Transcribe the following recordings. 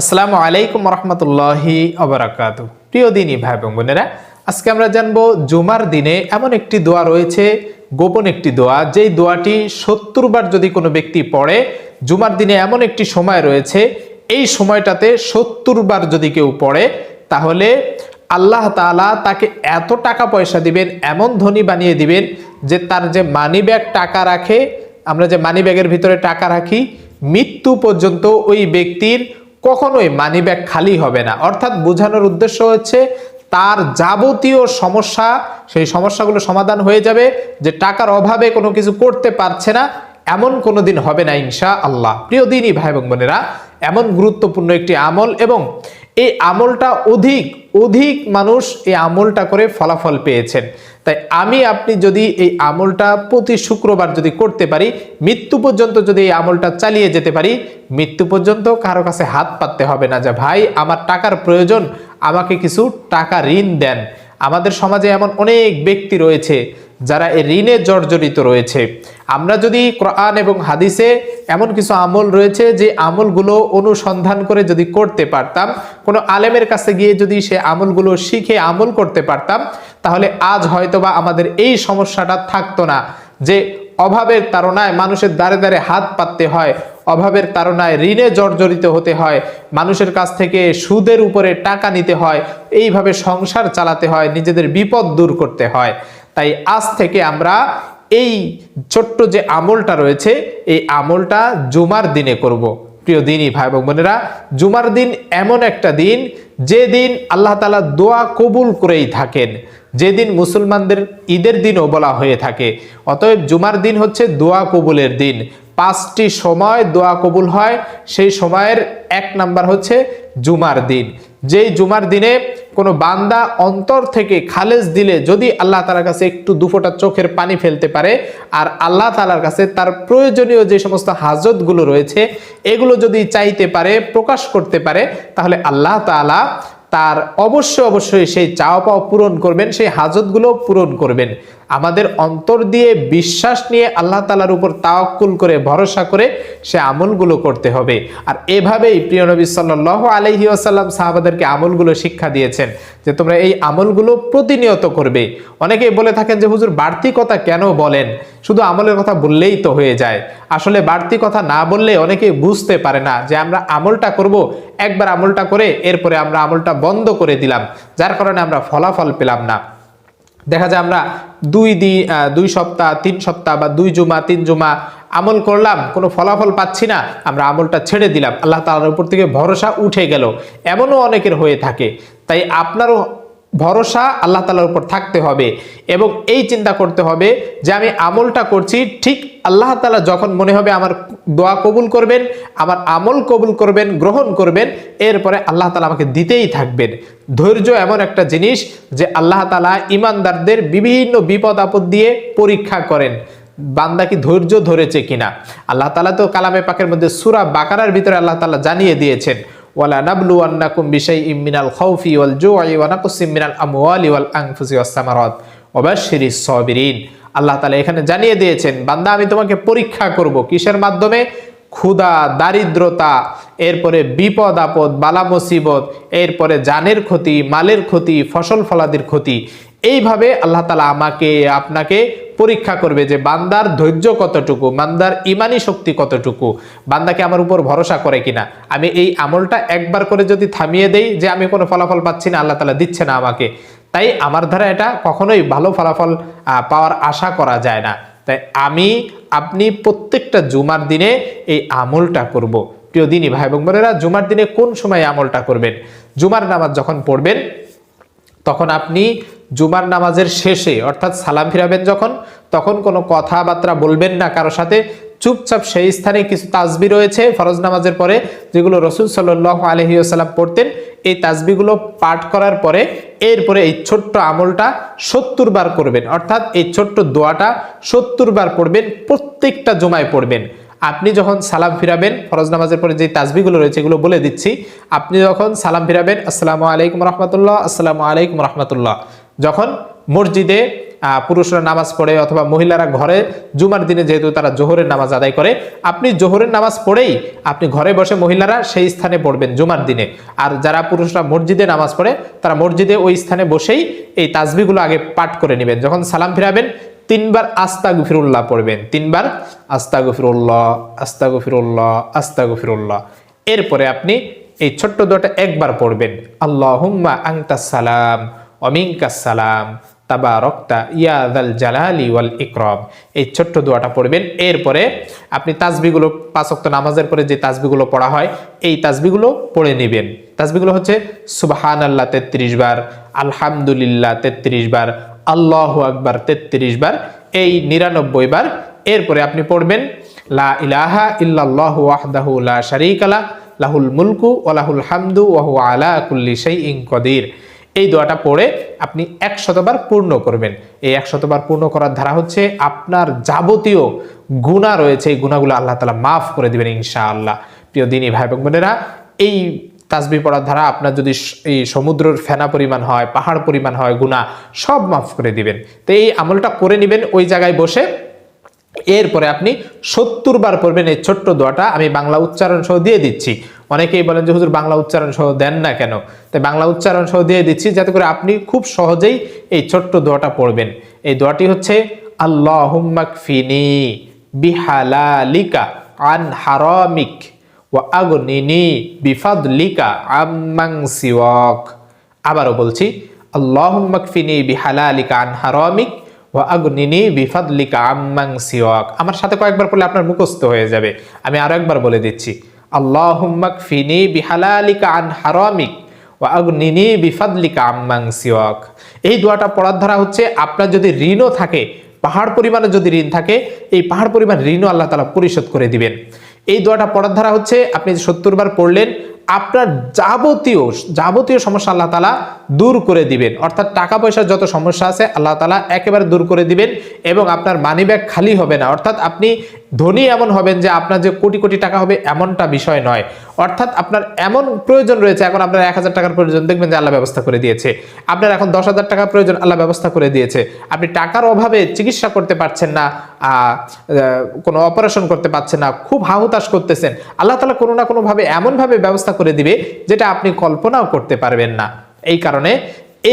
আসসালামু আলাইকুম রহমতুল্লাহি অবরাকাত। প্রিয় দিনী ভাই এবং বোনেরা, আজকে আমরা জানব জুমার দিনে এমন একটি দোয়া রয়েছে, গোপন একটি দোয়া, যেই দোয়াটি সত্তর বার যদি কোনো ব্যক্তি পড়ে, জুমার দিনে এমন একটি সময় রয়েছে, এই সময়টাতে সত্তর বার যদি কেউ পড়ে, তাহলে আল্লাহ তাআলা তাকে এত টাকা পয়সা দিবেন, এমন ধনী বানিয়ে দিবেন যে তার যে মানি ব্যাগ টাকা রাখে, আমরা যে মানি ব্যাগের ভিতরে টাকা রাখি, মৃত্যু পর্যন্ত ওই ব্যক্তির কখনোই মানি ব্যাগ খালি হবে না। অর্থাৎ বোঝানোর উদ্দেশ্য হচ্ছে, তার যাবতীয় সমস্যা, সেই সমস্যাগুলো সমাধান হয়ে যাবে, যে টাকার অভাবে কোনো কিছু করতে পারছে না, এমন কোনো দিন হবে না ইনশা আল্লাহ প্রিয় দিনই ভাই এবং বোনেরা, এমন গুরুত্বপূর্ণ একটি আমল এবং এই আমলটা অধিক অধিক মানুষ এই আমলটা করে ফলাফল পেয়েছেন। তাই আমি, আপনি যদি এই আমলটা প্রতি শুক্রবার যদি করতে পারি, মৃত্যু পর্যন্ত যদি এই আমলটা চালিয়ে যেতে পারি, মৃত্যু পর্যন্ত কারও কাছে হাত পাততে হবে না যে, ভাই, আমার টাকার প্রয়োজন, আমাকে কিছু টাকা ঋণ দেন। আমাদের সমাজে এমন অনেক ব্যক্তি রয়েছে যারা এই ঋণে জর্জরিত রয়েছে। আমরা যদি কোরআন এবং হাদিসে এমন কিছু আমল রয়েছে যে, আমলগুলো অনুসন্ধান করে যদি করতে পারতাম, কোনো আলেমের কাছে গিয়ে যদি সে আমলগুলো শিখে আমল করতে পারতাম তাহলে আজ হয়তোবা আমাদের এই সমস্যাটা থাকতো না যে অভাবের তারণায় মানুষের দ্বারে দ্বারে হাত পাততে হয়, অভাবের তারণায় ঋণে জর্জরিত হতে হয়, মানুষের কাছ থেকে সুদের উপরে টাকা নিতে হয়, এইভাবে সংসার চালাতে হয়, নিজেদের বিপদ দূর করতে হয় তাই আজ থেকে আমরা এই ছোট্ট যে আমলটা রয়েছে, এই আমলটা জুমার দিনে করব। প্রিয় দিনই ভাই এবং বোনেরা, জুমার দিন এমন একটা দিন যে দিন আল্লাহ তালা দোয়া কবুল করেই থাকেন। যেদিন মুসলমানদের ঈদের দিনও বলা হয়ে থাকে। অতএব জুমার দিন হচ্ছে দোয়া কবুলের দিন। পাঁচটি সময় দোয়া কবুল হয়, সেই সময়ের এক নাম্বার হচ্ছে জুমার দিন। যেই জুমার দিনে কোনো বান্দা অন্তর থেকে খালেজ দিলে যদি আল্লাহ তালার কাছে একটু দুফোটা চোখের পানি ফেলতে পারে, আর আল্লাহ তালার কাছে তার প্রয়োজনীয় যে সমস্ত হাজতগুলো রয়েছে, এগুলো যদি চাইতে পারে, প্রকাশ করতে পারে, তাহলে আল্লাহ তালা তার অবশ্যই অবশ্যই সেই চাওয়া পাওয়া পূরণ করবেন, সেই হাজতগুলো পূরণ করবেন। আমাদের অন্তর দিয়ে বিশ্বাস নিয়ে আল্লাহ তালার উপর তাওয়াক্কুল করে, ভরসা করে সে আমলগুলো করতে হবে। আর এভাবেই প্রিয় নবী সাল্লাহ আলহি আসাল্লাম সাহাবাদেরকে আমলগুলো শিক্ষা দিয়েছেন যে তোমরা এই আমলগুলো প্রতিনিয়ত করবে। অনেকেই বলে থাকেন যে, হুজুর, বাড়তি কথা কেন বলেন? শুধু আমলের কথা বললেই তো হয়ে যায়। আসলে বাড়তি কথা না বললে অনেকেই বুঝতে পারে না যে, আমরা আমলটা করব, একবার আমলটা করে এরপরে আমরা আমলটা বন্ধ করে দিলাম। যার কারণে আমরা ফলাফল পেলাম না। দেখা যায় আমরা দুই দিন দুই সপ্তাহ, তিন সপ্তাহ বা দুই জুমা, তিন জুমা আমল করলাম, কোনো ফলাফল পাচ্ছি না, আমরা আমলটা ছেড়ে দিলাম। আল্লাহ তালার উপর থেকে ভরসা উঠে গেল। এমনও অনেকের হয়ে থাকে। তাই আপনারও ভরসা আল্লাহ তালার উপর থাকতে হবে এবং এই চিন্তা করতে হবে যে আমি আমলটা করছি, ঠিক আল্লাহ তালা যখন মনে হবে আমার দোয়া কবুল করবেন, আমার আমল কবুল করবেন, গ্রহণ করবেন, এরপরে আল্লাহ তালা আমাকে দিতেই থাকবেন। ধৈর্য এমন একটা জিনিস যে আল্লাহ তালা ইমানদারদের বিভিন্ন বিপদ আপদ দিয়ে পরীক্ষা করেন। বান্দা কি ধৈর্য ধরেছে কিনা? আল্লাহ তালা তো কালামে পাকের মধ্যে সুরা বাকারার ভিতরে আল্লাহ তালা জানিয়ে দিয়েছেন ওয়ালা নাবলু আন্নাকুম বিশাই ইমিনাল খাউফি ওয়াল জুআই ওয়া নাকুসিম মিনাল আমওয়ালি ওয়াল আনফুসি ওয়াস সামারাত। ওয়াবাশশিরিস সাবিরিন। আল্লাহ তাআলা এখানে জানিয়ে দিয়েছেন, বান্দা, আমি তোমাকে পরীক্ষা করব। কিসের মাধ্যমে? ক্ষুধা, দারিদ্রতা, এরপরে বিপদ, আপদ, বালা মুসিবত, এরপরে জানের ক্ষতি, মালের ক্ষতি, ফসল ফলাদির ক্ষতি। এইভাবে আল্লাহ তালা আমাকে, আপনাকে পরীক্ষা করবে যে বান্দার ধৈর্য কতটুকু, বান্দার ইমানি শক্তি কতটুকু বান্দাকে আমার উপর ভরসা করে কিনা? আমি এই আমলটা একবার করে যদি থামিয়ে দেই যে আমি কোনো ফলাফল পাচ্ছি না, আল্লাহ তালা দিচ্ছে না আমাকে। তাই আমার দ্বারা এটা কখনোই ভালো ফলাফল পাওয়ার আশা করা যায় না। তাই আমি, আপনি প্রত্যেকটা জুমার দিনে এই আমলটা করব। প্রিয় দিনই ভাই এবং বোনেরা, জুমার দিনে কোন সময় আমলটা করবেন? জুমার নামাজ যখন পড়বেন তখন আপনি জুমার নামাজের শেষে, অর্থাৎ সালাম ফিরাবেন যখন, তখন কোনো কথাবার্তা বলবেন না কারও সাথে। চুপচাপ সেই স্থানে কিছু তাজবি রয়েছে ফরজ নামাজের পরে, যেগুলো রসুল সাল্লাহ আলহিউসাল্লাম পড়তেন। এই তাজবিগুলো পাঠ করার পরে, এরপরে এই ছোট্ট আমলটা সত্তর বার করবেন। অর্থাৎ এই ছোট্ট দোয়াটা সত্তর বার পড়বেন, প্রত্যেকটা জমায় পড়বেন। আপনি যখন সালাম ফিরাবেন, ফরজ নামাজের পরে যে তাজবিগুলো রয়েছে এগুলো বলে দিচ্ছি, আপনি যখন সালাম ফিরাবেন, আসসালামু আলাইকুম রহমতুল্লাহ, আসসালামু আলাইকুম রহমতুল্লাহ। যখন মসজিদে পুরুষরা নামাজ পড়ে অথবা মহিলারা ঘরে, জুমার দিনে যেহেতু তারা জোহরের নামাজ আদায় করে, আপনি জোহরের নামাজ পড়েই আপনি ঘরে বসে মহিলারা সেই স্থানে পড়বেন জুমার দিনে। আর যারা পুরুষরা মসজিদে নামাজ পড়ে, তারা মসজিদে ওই স্থানে বসেই এই তাজবিগুলো আগে পাঠ করে নেবেন। যখন সালাম ফিরাবেন তিনবার আস্তা গুফিরুল্লাহ পড়বেন। তিনবার আস্তা গুফিরুল্লাহ আস্তা গুফিরুল্লাহ আস্তা গুফিরুল্লাহ এরপরে আপনি এই ছোট্ট দোয়াটা একবার পড়বেন। আল্লাহুম্মা আংতাস সালাম অমিঙ্কাস সালাম তাবা রক্তা ইয়াদাল জালালি ওয়াল ইকরম। এই ছোট্ট দোয়াটা পড়বেন। এরপরে আপনি তাসবিগুলো পাঁচক্ত নামাজের পরে যে তাসবিগুলো পড়া হয়, এই তাসবিগুলো পড়ে নেবেন। তাসবিগুলো হচ্ছে সুবহান আল্লাহ তেত্রিশ বার, আলহামদুলিল্লাহ তেত্রিশ বার আল্লাহ আকবার তেত্রিশ বার, এই নিরানব্বই বার। এরপরে আপনি পড়বেন, লা ইলাহা ইল্লাল্লাহ ওয়াহদাহু লা শারীকা লা লাহুল মুলকু ওয়া লাহুল হামদু ওয়া হুয়া আলা কুল্লি শাইইন কদির। এই দোয়াটা পড়ে আপনি একশতবার পূর্ণ করবেন। এই একশতবার পূর্ণ করার ধারা হচ্ছে আপনার যাবতীয় গুণা রয়েছে, এই গুণাগুলো আল্লাহ তালা মাফ করে দিবেন ইনশাআল্লাহ। প্রিয় দিনী ভাই বোনেরা, এই তাসবি পড়ার ধারা আপনার যদি এই সমুদ্রের ফেনা পরিমাণ হয়, পাহাড় পরিমাণ হয় গুণা সব মাফ করে দিবেন। তো এই আমলটা করে নেবেন, ওই জায়গায় বসে। এরপরে আপনি সত্তর বার পড়বেন এই ছোট্ট দোয়াটা, আমি বাংলা উচ্চারণ সহ দিয়ে দিচ্ছি। অনেকেই বলেন যে, হুজুর, বাংলা উচ্চারণ সহ দেন না কেন? তাই বাংলা উচ্চারণ সহ দিয়ে দিচ্ছি, যাতে করে আপনি খুব সহজেই এই ছোট্ট দোয়াটা পড়বেন। এই দোয়াটি হচ্ছে আল্লাহুম্মাক ফিনি বিহালালিকা আন হারামিক ওয়া আগনিনি বিফাদলিকা আম্মাং সিওয়াক আবারও বলছি আল্লাহুম্মাক ফিনি বিহালালিকা আন হারামিক ওয়া আগনিনি বিফাদলিকা আম্মাং সিওয়াক আমার সাথে কয়েকবার পড়লে আপনার মুখস্থ হয়ে যাবে। আমি আরও একবার বলে দিচ্ছি আল্লাহুম্মাক ফিনি বিহালালিকা আন হারামিক ওয়া আগনিনি বিফাদলিকা আম্মাং সিওয়াক এই দোয়াটা পড়ার ধারা হচ্ছে, আপনার যদি ঋণও থাকে, পাহাড় পরিমাণে যদি ঋণ থাকে, এই পাহাড় পরিমাণ ঋণও আল্লাহ তালা পরিশোধ করে দিবেন। এই দোয়াটা পড়ার ধারা হচ্ছে আপনি সত্তর বার পড়লেন, আপনার যাবতীয় যাবতীয় সমস্যা আল্লাহ তালা দূর করে দিবেন। অর্থাৎ টাকা পয়সার যত সমস্যা আছে, আল্লাহ তালা একেবারে দূর করে দিবেন এবং আপনার মানি ব্যাগ খালি হবে না। অর্থাৎ আপনি ধনী এমন হবেন যে আপনার যে কোটি কোটি টাকা হবে, এমনটা বিষয় নয়। অর্থাৎ আপনার এমন প্রয়োজন রয়েছে, এখন আপনার এক হাজার টাকার প্রয়োজন, দেখবেন যে আল্লাহ ব্যবস্থা করে দিয়েছে। আপনার এখন দশ হাজার টাকার প্রয়োজন, আল্লাহ ব্যবস্থা করে দিয়েছে। আপনি টাকার অভাবে চিকিৎসা করতে পারছেন না কোনো অপারেশন করতে পারছেন না, খুব হাহুতাশ করতেছেন, আল্লাহ তালা কোনো না কোনোভাবে এমনভাবে ব্যবস্থা করে দিবে যেটা আপনি কল্পনাও করতে পারবেন না। এই কারণে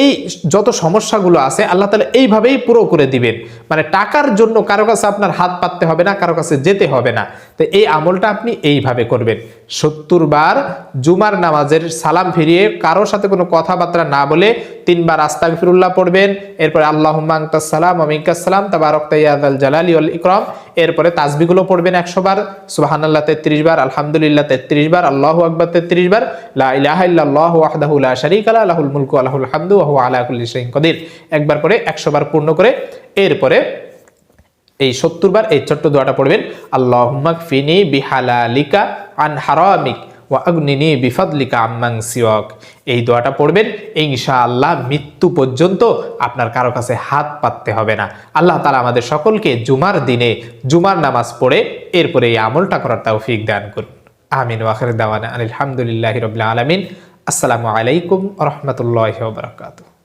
এই যত সমস্যাগুলো আছে, আল্লাহ তালা এইভাবেই পুরো করে দিবেন। মানে টাকার জন্য কারও কাছে আপনার হাত পাততে হবে না, কারও কাছে যেতে হবে না। তো এই আমলটা আপনি এইভাবে করবেন। সত্তর বার জুমার নামাজের সালাম ফিরিয়ে কারোর সাথে কোনো কথাবার্তা না বলে তিনবার আস্তাক ফিরুল্লাহ পড়বেন। এরপরে আল্লাহ সালাম আমিকাসালাম তাবারক তাইয়াদ আল জালালি আল ইকরম। এরপরে তাসবিগুলো পড়বেন একশো বার। সুবাহান আল্লাহ তেত্রিশ বার, আলহামদুলিল্লাহ তেত্রিশ বার, আল্লাহ আকবর তেত্রিশ বার। লা ইলাহা ইল্লাল্লাহু ওয়াহদাহু লা শারীকা লাহু লাহুল মুলকু ওয়া লাহুল হামদু আলা কদির। একবার পরে একশো বার পূর্ণ করে এরপরে এই সত্তর বার এই ছোট্ট দোয়াটা পড়বেন। আল্লাহুম্মাক ফিনি বিহালালিকা আন হারামিক ওয়া আগনিনি বিফাদলিকা আম্মাং সিওয়াক। এই দোয়াটা পড়বেন, ইনশাআল্লাহ মৃত্যু পর্যন্ত আপনার কারও কাছে হাত পাততে হবে না। আল্লাহ তাআলা আমাদের সকলকে জুমার দিনে জুমার নামাজ পড়ে এরপরে এই আমলটা করার তৌফিক দান করুন। আমিন ওয়াখির দাওয়ানা আলহামদুলিল্লাহি রাব্বিল আলামিন। আসসালামু আলাইকুম রাহমাতুল্লাহি ওয়া বারাকাতুহু।